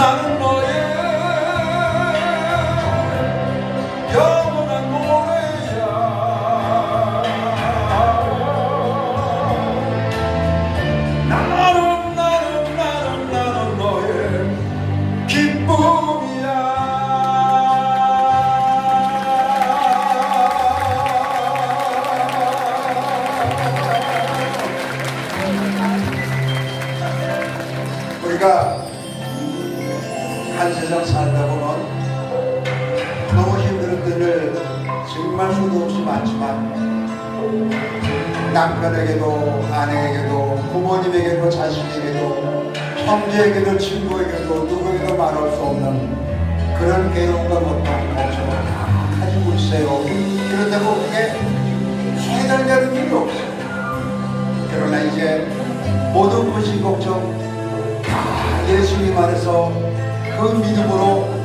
나는 너의 영원한 노래야. 나는 나는 나는 나는 너의 기쁨이야. 우리가 한 세상 살다 보면 너무 힘든 때를 정말 수도 없이 많지만 남편에게도 아내에게도 부모님에게도 자식에게도 형제에게도 친구에게도 누구에게도 말할 수 없는 그런 괴로움과 고통 걱정을 다 가지고 있어요. 그런데 뭐 그게 해결되는 일이 없어요. 그러나 이제 모든 근심 걱정 다 예수님 안에서 그런 믿음으로